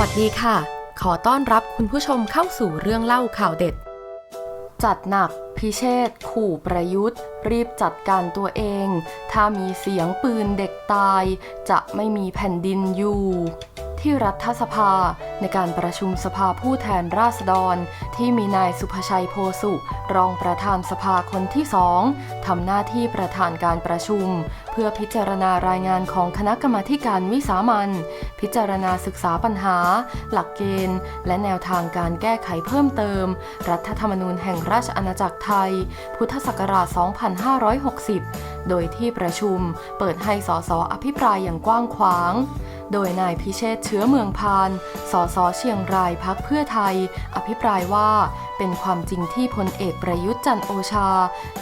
วัสดีค่ะ ขอต้อนรับคุณผู้ชมเข้าสู่เรื่องเล่าข่าวเด็ด จัดหนัก พิเชษขู่ประยุทธ์ รีบจัดการตัวเอง ถ้ามีเสียงปืนเด็กตาย จะไม่มีแผ่นดินอยู่ ที่รัฐสภา ในการประชุมสภาผู้แทนราษฎร ที่มีนายสุภชัยโพสุ รองประธานสภาคนที่สองทำหน้าที่ประธานการประชุม เพื่อพิจารณารายงานของคณะกรรมาการวิสามันพิจารณาศึกษาปัญหา หลักเกณฑ์ และแนวทางการแก้ไขเพิ่มเติม รัฐธรรมนูญแห่งราชอาณาจักรไทย พุทธศักราช 2560 โดยที่ประชุมเปิดให้สสอภิปรายอย่างกว้างขวาง โดยนายพิเชษเชื้อเมืองพาน สสเชียงรายพักเพื่อไทย อภิปรายว่าเป็นความจริงที่พลเอกประยุทธ์จันโอชา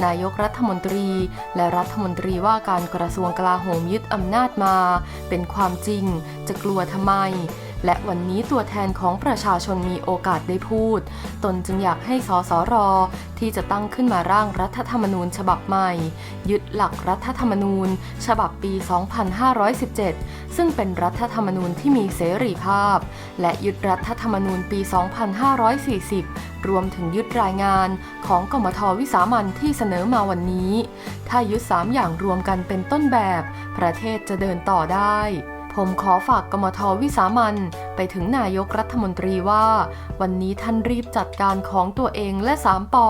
นายกรัฐมนตรี และรัฐมนตรีว่าการกระทรวงกลาโหมยึดอำนาจมา เป็นความจริงจะกลัวทำไม และวันนี้ตัวแทนของประชาชนมีโอกาสได้พูด ตนจึงอยากให้สสร ที่จะตั้งขึ้นมาร่างรัฐธรรมนูญฉบับใหม่ ยึดหลักรัฐธรรมนูญ ฉบับปี 2517 ซึ่งเป็นรัฐธรรมนูญที่มีเสรีภาพ และยึดรัฐธรรมนูญปี 2540 รวมถึงยึดรายงานของกมทวิสามันที่เสนอมาวันนี้ ถ้ายึด3อย่างรวมกันเป็นต้นแบบ ประเทศจะเดินต่อได้ ผมขอฝากกมทวิสามันไปถึงนายกรัฐมนตรีว่า วันนี้ท่านรีบจัดการของตัวเองและ3ปอ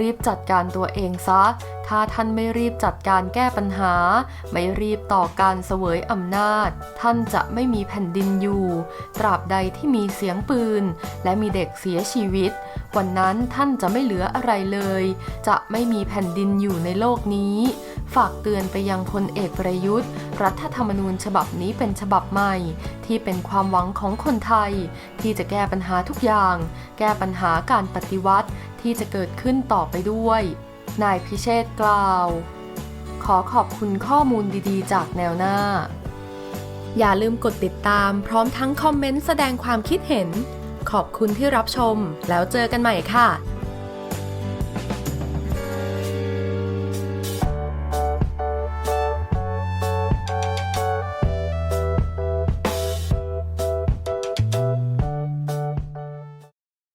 รีบจัดการตัวเองซะ ถ้าท่านไม่รีบจัดการแก้ปัญหา ไม่รีบต่อการเสวยอำนาจ ท่านจะไม่มีแผ่นดินอยู่ ตราบใดที่มีเสียงปืน และมีเด็กเสียชีวิต วันนั้นท่านจะไม่เหลืออะไรเลย จะไม่มีแผ่นดินอยู่ในโลกนี้ ฝากเตือนไปยังพลเอกประยุทธ์ รัฐธรรมนูญฉบับนี้เป็นฉบับใหม่ ที่เป็นความหวังของคนไทย ที่จะแก้ปัญหาทุกอย่าง แก้ปัญหาการปฏิวัติที่จะเกิดขึ้นต่อไปด้วย นายพิเชษกล่าว ขอขอบคุณข้อมูลดีๆ จากแนวหน้า อย่าลืมกดติดตามพร้อมทั้งคอมเมนต์แสดงความคิดเห็น ขอบคุณที่รับชม แล้วเจอกันใหม่ค่ะ